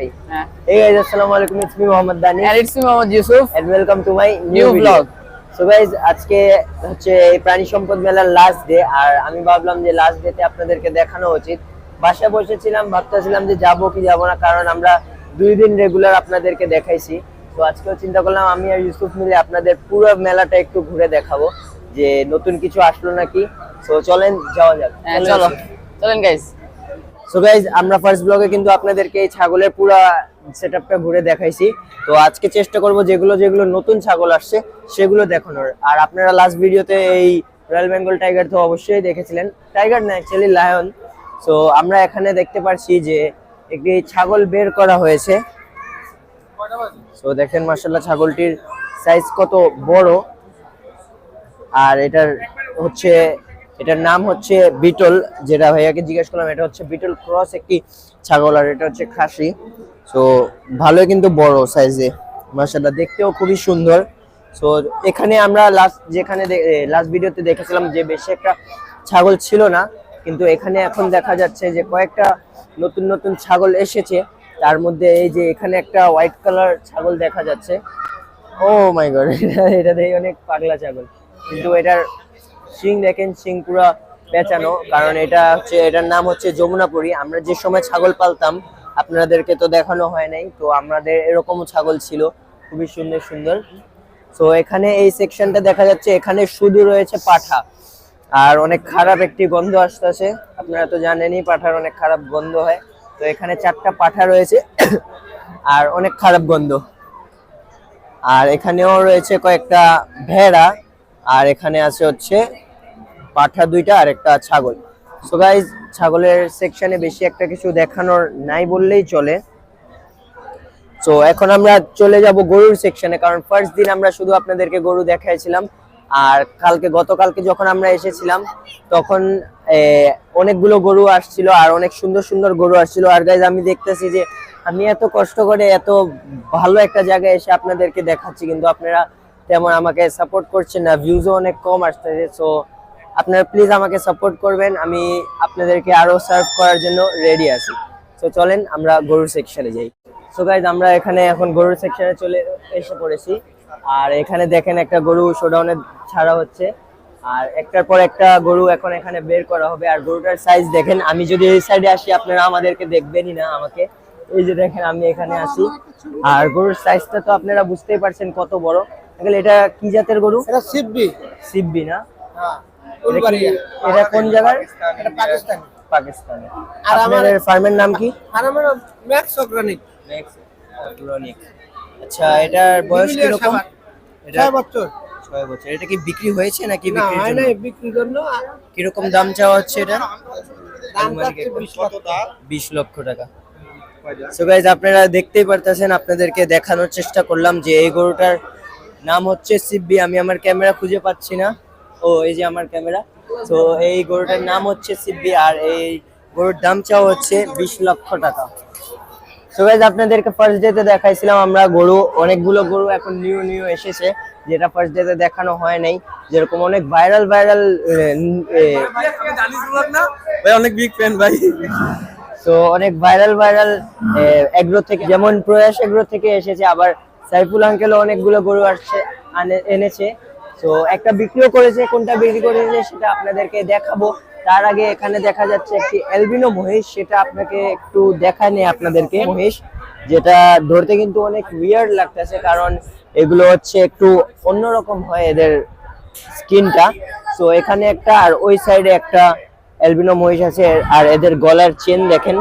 Hey guys, assalamu. It's me Mohammad Dani. And it's me Mohammad Yusuf and welcome to my new, New vlog. So guys, আজকে হচ্ছে এই প্রাণী সম্পদ মেলার last day আর আমি ভাবলাম যে লাস্ট ডেতে আপনাদেরকে দেখানো উচিত। বাসায় বসেছিলাম ভাবতেছিলাম যে যাব কি যাব না কারণ আমরা দুই দিন রেগুলার আপনাদেরকে দেখাইছি। তো আজকেও চিন্তা করলাম আমি আর ইউসুফ মিলে আপনাদের পুরো মেলাটা একটু ঘুরে দেখাবো যে নতুন কিছু আসলো নাকি। তো চলেন যাওয়া যাক। হ্যাঁ চলো। চলেন গাইস সো গাইজ আমরা ফার্স্ট ব্লগে কিন্তু আপনাদেরকে এই ছাগলের পুরো সেটআপটা ঘুরে দেখাইছি। তো আজকে চেষ্টা করব যেগুলো যেগুলো নতুন ছাগল আসছে, সেগুলো দেখানোর। আর আপনারা লাস্ট ভিডিওতে এই রয়্যাল বেঙ্গল টাইগার তো অবশ্যই দেখেছিলেন। টাইগার না অ্যাকচুয়ালি লায়ন সো আমরা এখানে দেখতে পারছি যে একটি ছাগল বের করা হয়েছে। সো দেখেন মার্শাল্লাহ ছাগলটির সাইজ কত বড়। আর এটার হচ্ছে এটার নাম হচ্ছে বিটল, যেটা ভাইয়াকে জিজ্ঞেস করলাম, এটা হচ্ছে বিটল ক্রস একটি ছাগল আর এটা হচ্ছে খাসি। তো ভালোই কিন্তু বড় সাইজে মার্শাল্লাহ দেখতেও খুবই সুন্দর। সো এখানে আমরা লাস্ট যেখানে লাস্ট ভিডিওতে দেখেছিলাম যে বেশি একটা ছাগল ছিল না, কিন্তু এখানে এখন দেখা যাচ্ছে যে কয়েকটা নতুন নতুন ছাগল এসেছে। তার মধ্যে এই যে এখানে একটা হোয়াইট কালার ছাগল দেখা যাচ্ছে। ও মাই গড এটা এটা দেখে অনেক পাগলা ছাগল। কিন্তু এটার শিং দেখেন শিং পুরা পেঁচানো, কারণ এটা হচ্ছে, এটার নাম হচ্ছে যমুনাপুরি। আমরা যে সময় ছাগল পালতাম, আপনাদেরকে তো দেখানো হয় নাই, তো আমাদের এরকমও ছাগল ছিল, খুবই সুন্দর সুন্দর। তো এখানে এই সেকশনটা দেখা যাচ্ছে, এখানে শুধু রয়েছে পাঠা। আর অনেক খারাপ একটি গন্ধ আসতেছে, আপনারা তো জানেনই, পাঠার অনেক খারাপ গন্ধ হয়। তো এখানে চারটা পাঠা রয়েছে, আর অনেক খারাপ গন্ধ। আর এখানেও রয়েছে কয়েকটা ভেড়া, আর এখানে আছে হচ্ছে পাঠা দুইটা আর একটা ছাগল। সো গাইজ ছাগলের সেকশনে বেশি একটা কিছু দেখানোর নাই বললেই চলে। তো এখন আমরা চলে যাব গরুর সেকশনে কারণ ফার্স্ট দিন আমরা শুধু আপনাদেরকে গরু দেখাইছিলাম। আর কালকে, গতকালকে যখন আমরা এসেছিলাম, তখন অনেকগুলো গরু আসছিল আর অনেক সুন্দর সুন্দর গরু আসছিল। আর গাইজ আমি দেখতেছি যে, আমি এত কষ্ট করে এত ভালো একটা জায়গায় এসে আপনাদেরকে দেখাচ্ছি, কিন্তু আপনারা তেমন আমাকে সাপোর্ট করছেন না। ভিউজও অনেক কম আসতেছে সো আপনারা প্লিজ আমাকে সাপোর্ট করবেন। আমি আপনাদেরকে আরও সার্ভ করার জন্য রেডি আছি। তো চলেন আমরা গরুর সেকশনে যাই। সো গাইজ আমরা এখানে এখন গরুর সেকশনে চলে এসে পড়েছি। আর এখানে দেখেন একটা গরু শোডাউনে ছাড়া হচ্ছে। আর একটার পর একটা গরু এখন এখানে বের করা হবে। আর গরুটার সাইজ দেখেন আমি যদি এই সাইডে আসি আপনারা আমাদেরকে দেখবেনই না আমাকে। এই যে দেখেন আমি এখানে আসি আর গরুর সাইজটা তো আপনারা বুঝতেই পারছেন কত বড়। এটা কি জাতের গরু? এটা সিব্বি না? হ্যাঁ। এটা কি- কোন জায়গার এটা পাকিস্তানি। পাকিস্তানে। আর আমার- ফার্মের নাম কি? ম্যাক্স অর্গানিক আচ্ছা এটার বয়স কীরকম? সাবান। এটা ছয় বছর। ছয় বছর। এটা কি বিক্রি হয়েছে নাকি না বিক্রির হয় জন্য? নাই বিক্রির জন্য। কীরকম দাম চাওয়া হচ্ছে এটা? দাম চাচ্ছে বিশ লক্ষ। বিশ লক্ষ টাকা। সো গাইজ আপনারা দেখতেই পারতেছেন আপনাদেরকে দেখানোর চেষ্টা করলাম যে এই গরুটার নাম হচ্ছে সিব্বি। আমি আমার ক্যামেরা খুঁজে পাচ্ছি না। ও এই যে আমার ক্যামেরা। তো এই গরুটার নাম হচ্ছে সিব্বি আর এই গরুর দাম চাও হচ্ছে বিশ লক্ষ টাকা। সো গাইজ আপনাদেরকে ফার্স্ট ডেতে দেখাইছিলাম আমরা গরু অনেকগুলো গরু এখন নিউ নিউ এসেছে যেটা ফার্স্ট ডেতে দেখানো হয় নাই। যেরকম অনেক ভাইরাল ভাইরাল ভাই অনেক বিগ ফ্যান ভাই। তো অনেক ভাইরাল ভাইরাল এগ্রো থেকে যেমন প্রয়াস এগ্রো থেকে এসেছে আবার সাইফুল আঙ্কেলও অনেকগুলো গরু আসছে এনেছে। তো একটা বিক্রিও করেছে, কোনটা বিক্রি করেছে সেটা আপনাদেরকে দেখাবো। তার আগে এখানে দেখা যাচ্ছে একটি অ্যালবিনো মহিষ, সেটা আপনাকে একটু দেখায় নেই আপনাদেরকে মহিষ, যেটা ধরতে কিন্তু অনেক উইয়ার্ড লাগতেছে কারণ এগুলো হচ্ছে একটু অন্যরকম হয় এদের স্কিনটা। তো এখানে একটা আর ওই সাইডে একটা অ্যালবিনো মহিষ আছে, আর এদের গলার চেন দেখেন,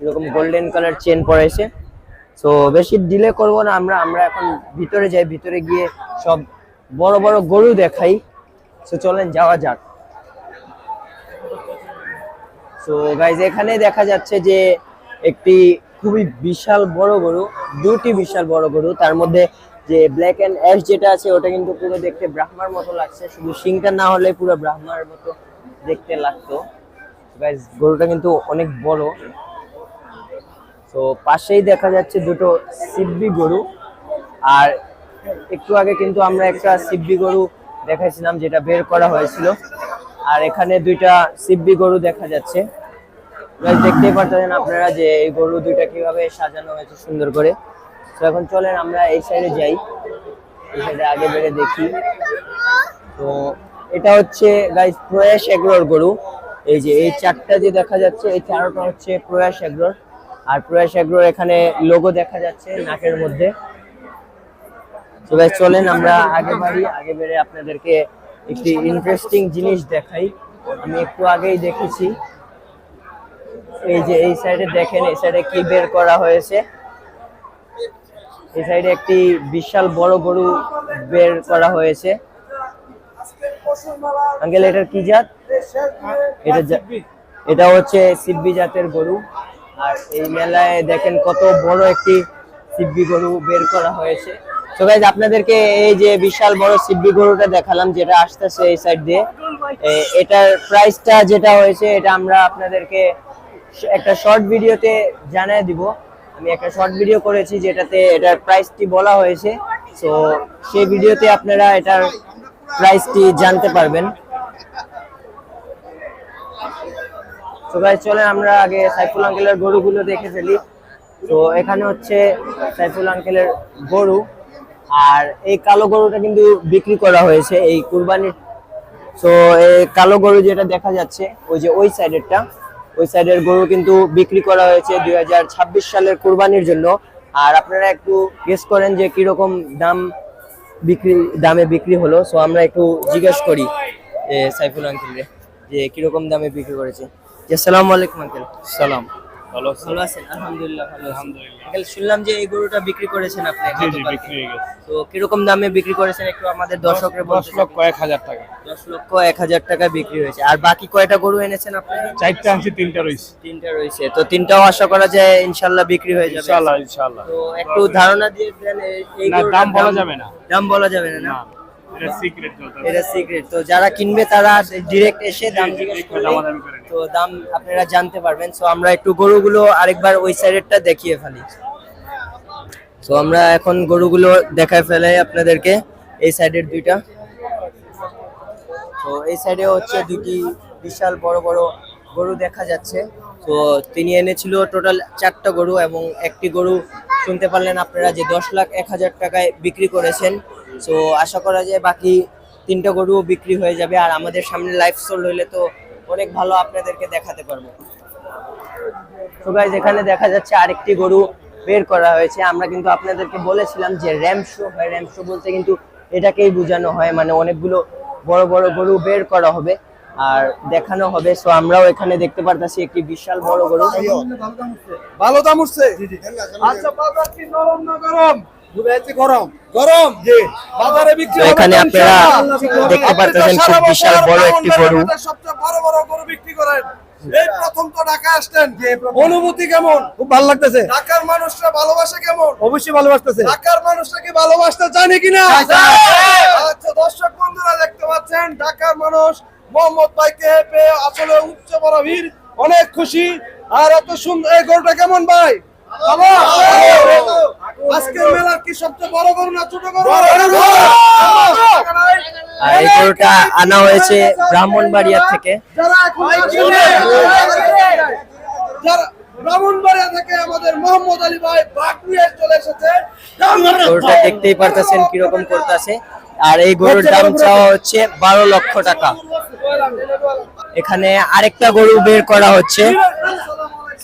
এরকম গোল্ডেন কালার চেন পড়েছে। তো বেশি ডিলে করব না আমরা আমরা এখন ভিতরে যাই, ভিতরে গিয়ে সব বড় বড় গরু দেখাই। তো চলেন যাওয়া যাক। তো গাইজ এখানে দেখা যাচ্ছে যে একটি খুবই বিশাল বড় গরু, দুটি বিশাল বড় গরু। তার মধ্যে যে ব্ল্যাক এন্ড অ্যাশ যেটা আছে, ওটা কিন্তু পুরো দেখতে ব্রাহ্মার মতো লাগছে। শুধু শিংটা না হলে পুরো ব্রাহ্মার মতো দেখতে লাগতো। গাইজ গরুটা কিন্তু অনেক বড়। তো পাশেই দেখা যাচ্ছে দুটো সিব্বি গরু। আর একটু আগে কিন্তু আমরা একটা সিব্বি গরু দেখাইছিলাম, যেটা বের করা হয়েছিল। আর এখানে দুইটা সিব্বি গরু দেখা যাচ্ছে। দেখতেই পারতেছেন আপনারা যে এই গরু দুইটা কীভাবে সাজানো হয়েছে সুন্দর করে। তো এখন চলেন আমরা এই সাইডে যাই। এই সাইডে আগে বেড়ে দেখি। তো এটা হচ্ছে গাইস প্রয়াস এগ্রোর গরু। এই যে এই চারটা যে দেখা যাচ্ছে, এই চারটা হচ্ছে প্রয়াস এগ্রোর। আর প্রয়াস এগ্রোর এখানে লোগো দেখা যাচ্ছে নাকের মধ্যে। তো গাইস চলেন আমরা আগে বাড়ি, আগে বেড়ে আপনাদেরকে একটি ইন্টারেস্টিং জিনিস দেখাই। আমি একটু আগেই দেখেছি। এই যে এই সাইডে দেখেন, এই সাইডে কি বের করা হয়েছে? এই সাইডে একটি বিশাল বড় গরু বের করা হয়েছে। আঙ্কেল, এটার কি জাত? এটা এটা হচ্ছে সিব্বি জাতের গরু। আর এই মেলায় দেখেন কত বড় একটি সিব্বি গরু বের করা হয়েছে। তো গাইজ আপনাদেরকে এই যে বিশাল বড় সিব্বি গরুটা দেখালাম, যেটা আসতেছে এই সাইড দিয়ে এটার প্রাইসটা যেটা হয়েছে, এটা আমরা আপনাদেরকে একটা শর্ট ভিডিওতে জানিয়ে দিব। আমি একটা শর্ট ভিডিও করেছি যেটাতে এটার প্রাইসটি বলা হয়েছে। তো সেই ভিডিওতে আপনারা এটার প্রাইসটি জানতে পারবেন। তো গাইজ চলেন আমরা আগে সাইফুল আঙ্কেলের গরুগুলো দেখে ফেলি। তো এখানে হচ্ছে সাইফুল আঙ্কেলের গরু। আর এই কালো গরুটা কিন্তু বিক্রি করা হয়েছে এই কুরবানির। তো এই কালো গরু যেটা দেখা যাচ্ছে, ওই যে ওই সাইডেরটা ওই সাইডের গরু কিন্তু বিক্রি করা হয়েছে দুই হাজার ছাব্বিশ সালের কুরবানির জন্য। আর আপনারা একটু গেস করেন যে কীরকম দাম বিক্রি, দামে বিক্রি হলো। সো আমরা একটু জিজ্ঞেস করি সাইফুল আঙ্কেলকে যে কীরকম দামে বিক্রি করেছে। আসসালামু আলাইকুম, আঙ্কেল। সালাম। ভালো ভালো আছেন আলহামদুলিল্লাহ ভালো আলহামদুলিল্লাহ। শুনলাম যে এই গরুটা বিক্রি করেছেন আপনি বিক্রি হয়ে গেছে। তো কীরকম দামে বিক্রি করেছেন একটু আমাদের দর্শকরা দশ বলতে লক্ষ এক হাজার টাকা। দশ লক্ষ এক হাজার টাকা বিক্রি হয়েছে। আর বাকি কয়টা গরু এনেছেন আপনি? চারটা আনছি তিনটা রয়েছে। তিনটা রয়েছে। তো তিনটাও আশা করা যায় ইনশাল্লাহ বিক্রি হয়ে যাবে। ইনশাআল্লাহ ইনশাআল্লাহ তো একটু ধারণা দিয়ে দেন এই- দাম বলা যাবে না। দাম বলা যাবে না? না। এটা সিক্রেট তো যারা কিনবে তারা ডিরেক্ট এসে দাম জিজ্ঞেস করলে। তো দাম আপনারা জানতে পারবেন। সো আমরা একটু গরুগুলো আরেকবার ওই সাইডেরটা দেখিয়ে ফেলি। তো আমরা এখন গরুগুলো দেখায় ফেলাই আপনাদেরকে। এই সাইডের দুইটা। তো এই সাইডে হচ্ছে দুটি বিশাল বড় বড় গরু দেখা যাচ্ছে। তো তিনি এনেছিল টোটাল চারটা গরু এবং একটি গরু শুনতে পারলেন আপনারা যে দশ লাখ এক হাজার টাকায় বিক্রি করেছেন। তো আশা করা যায় বাকি তিনটা গরুও বিক্রি হয়ে যাবে আর আমাদের সামনে লাইফ সোল হইলে তো অনেক ভালো আপনাদেরকে দেখাতে পারব। তো গাইজ এখানে দেখা যাচ্ছে আরেকটি গরু বের করা হয়েছে। আমরা কিন্তু আপনাদেরকে বলেছিলাম যে র্যাম শো হয়। র্যাম শো বলতে কিন্তু এটাকেই বোঝানো হয়। মানে অনেকগুলো বড় বড় গরু বের করা হবে আর দেখানো হবে। সো আমরাও এখানে দেখতে পারতাছি একটি বিশাল বড় গরু। ভালো দাম উঠছে। আচ্ছা বাজার কি নরম না গরম। গরম। গরম? জি। বাজারে বিক্রি তো হবে এখানে আপনারা দেখতে পারতেছেন খুব বিশাল বড় একটি গরু। সবচেয়ে বড় বড় গরু বিক্রি করেন। এই প্রথম তো ঢাকা আসছেন অনুভূতি কেমন? খুব ভালো লাগতেছে। ঢাকার মানুষরা ভালোবাসে কেমন? অবশ্যই ভালোবাসতেছে। ঢাকার মানুষরা কি ভালোবাসতে জানে কিনা? আচ্ছা দর্শক বন্ধুরা দেখতে পাচ্ছেন ঢাকার মানুষ মোহাম্মদ ভাইকে পেয়ে আসলে উচ্চ বড় ভিড়। অনেক খুশি। আর এত সুন্দর এই গরুটা কেমন ভাই? ভালো? মেলার কি সবচেয়ে বড় গরু না ছোট গরু আর এই গরুটা আনা হয়েছে ব্রাহ্মণবাড়িয়া থেকে ব্রাহ্মণবাড়িয়া থেকে আমাদের মোহাম্মদ আলী ভাই বাঘ চলে এসেছে গরুটা দেখতেই পারতেছেন কীরকম করতেছে আর এই গরুর দাম চাওয়া হচ্ছে বারো লক্ষ টাকা এখানে আরেকটা গরু বের করা হচ্ছে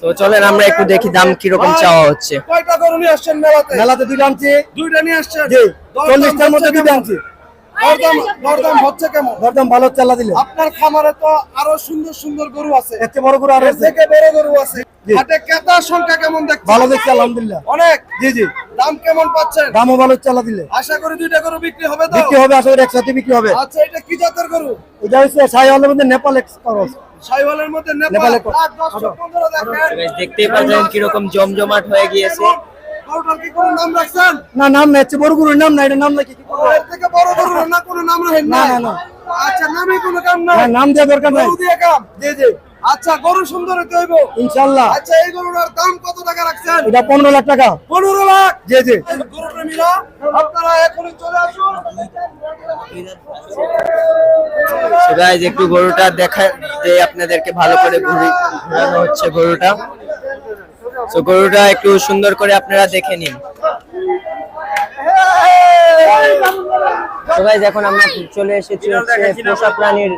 তো চলেন আমরা একটু দেখি দাম কীরকম চাওয়া হচ্ছে। কয়টা গরু নিয়ে আসছেন মেলাতে? মেলাতে দুইটা আনছি। দুইটা নিয়ে আসছেন? জি চল্লিশটার মধ্যে হচ্ছে দুইটা কেমন? আনছি। দরদাম দরদাম হচ্ছে কেমন? দরদাম ভালো চালা দিলে। আপনার খামারে তো আরও সুন্দর সুন্দর গরু আছে। এত বড় গরু আর থেকে বড় গরু আছে। হাটে ক্রেতার সংখ্যা কেমন দেখছেন? ভালো দেখছি আলহামদুলিল্লাহ। অনেক। জি জি। দাম কেমন পাচ্ছেন? দামও ভালো চাল্লা দিলে। আশা করি দুইটা গরু বিক্রি হবে তো? বিক্রি হবে আশা করি একসাথে বিক্রি হবে। আচ্ছা এটা কি জাতের গরু? এটা হচ্ছে সাই মধ্যে নেপাল এক্সপ্রেস। সাইওয়ালের মধ্যে নেপাল। আর দর্শক বন্ধুরা দেখেন দেখতেই পাচ্ছেন কীরকম জমজমাট হয়ে গিয়েছে। গরুটার কি কোনো নাম রাখছেন? না নাম নাই বড় গরুর নাম নাই এটা নাম নাকি কি করব? এর থেকে বড় গরু না কোনো নাম রাখেন না, না, না। আচ্ছা নামে কোনো কাম না, নাই নাম দেওয়া দরকার নাই। গরু দিয়ে কাম? জি জি। আচ্ছা গরু সুন্দর হতে হইব। ইনশাল্লাহ আচ্ছা এই গরুটার দাম কত টাকা রাখছেন? এটা পনেরো লাখ টাকা। পনেরো লাখ? জি জি। গরুটা প্রেমীরা আপনারা এখনই চলে আসুন। So একটু গরুটা দেখাতে আপনাদেরকে ভালো করে ঘুরি ঘোরানো হচ্ছে গরুটা। তো গরুটা একটু সুন্দর করে আপনারা দেখে নিন। তো guys, এখন আমরা চলে এসেছি হচ্ছে পোষা প্রাণীর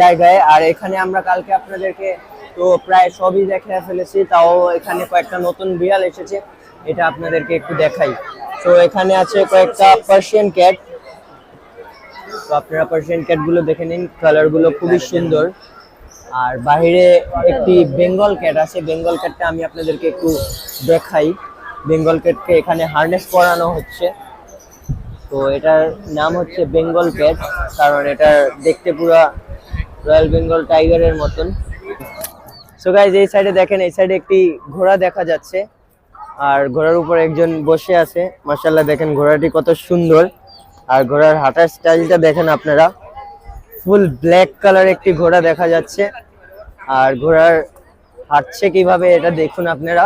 জায়গায়। আর এখানে আমরা কালকে আপনাদেরকে তো প্রায় সবই দেখে ফেলেছি, তাও এখানে কয়েকটা নতুন বিড়াল এসেছে, এটা আপনাদেরকে একটু দেখাই। তো এখানে আছে কয়েকটা পার্সিয়ান ক্যাট তো আপনারা পার্সিয়ান ক্যাটগুলো দেখে নিন কালারগুলো খুবই সুন্দর। আর বাইরে একটি বেঙ্গল ক্যাট আছে বেঙ্গল ক্যাটটা আমি আপনাদেরকে একটু দেখাই। বেঙ্গল ক্যাটকে এখানে হার্নেস পরানো হচ্ছে। তো এটার নাম হচ্ছে বেঙ্গল ক্যাট কারণ এটা দেখতে পুরো রয়্যাল বেঙ্গল টাইগারের মতন। সো গাইজ এই সাইডে দেখেন, এই সাইডে একটি ঘোড়া দেখা যাচ্ছে। আর ঘোড়ার উপর একজন বসে আছে। মার্শাল্লাহ দেখেন ঘোড়াটি কত সুন্দর। আর ঘোড়ার হাঁটার স্টাইলটা দেখেন আপনারা। ফুল ব্ল্যাক কালার একটি ঘোড়া দেখা যাচ্ছে। আর ঘোড়ার হাঁটছে কীভাবে, এটা দেখুন আপনারা।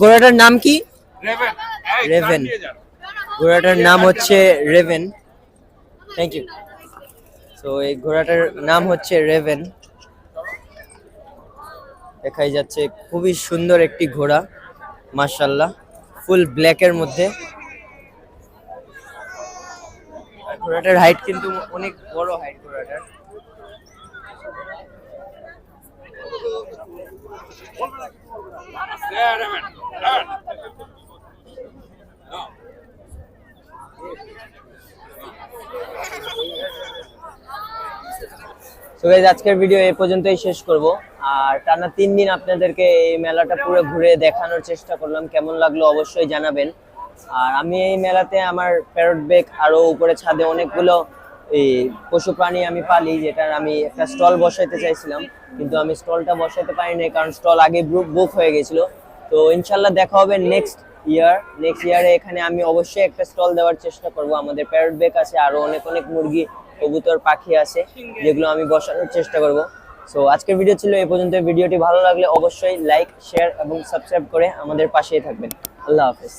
ঘোড়াটার নাম কি? রেভেন রেভেন ঘোড়াটার নাম হচ্ছে রেভেন থ্যাংক ইউ তো এই ঘোড়াটার নাম হচ্ছে রেভেন দেখাই যাচ্ছে খুবই সুন্দর একটি ঘোড়া মার্শাল্লাহ ফুল ব্ল্যাকের মধ্যে। ঘোড়াটার হাইট কিন্তু অনেক বড় হাইট ঘোড়াটার। তো guys, আজকের ভিডিও এই পর্যন্তই শেষ করব। আর টানা তিন দিন আপনাদেরকে এই মেলাটা পুরো ঘুরে দেখানোর চেষ্টা করলাম। কেমন লাগল অবশ্যই জানাবেন। আর আমি এই মেলাতে আমার প্যারট বেগ আরও উপরে ছাদে অনেকগুলো এই পশু প্রাণী আমি পালি যেটার আমি একটা স্টল বসাইতে চাইছিলাম। কিন্তু আমি স্টলটা বসাইতে পারিনি কারণ স্টল আগে বুক হয়ে গেছিল। তো ইনশাল্লাহ দেখা হবে নেক্সট ইয়ার নেক্সট ইয়ারে এখানে আমি অবশ্যই একটা স্টল দেওয়ার চেষ্টা করব। আমাদের প্যারট বেক আছে আরও অনেক অনেক মুরগি কবুতর, পাখি আছে, যেগুলো আমি বসানোর চেষ্টা করব। সো আজকের ভিডিও ছিল এই পর্যন্ত। ভিডিওটি ভালো লাগলে অবশ্যই লাইক শেয়ার এবং সাবস্ক্রাইব করে আমাদের পাশেই থাকবেন। আল্লাহ হাফেজ।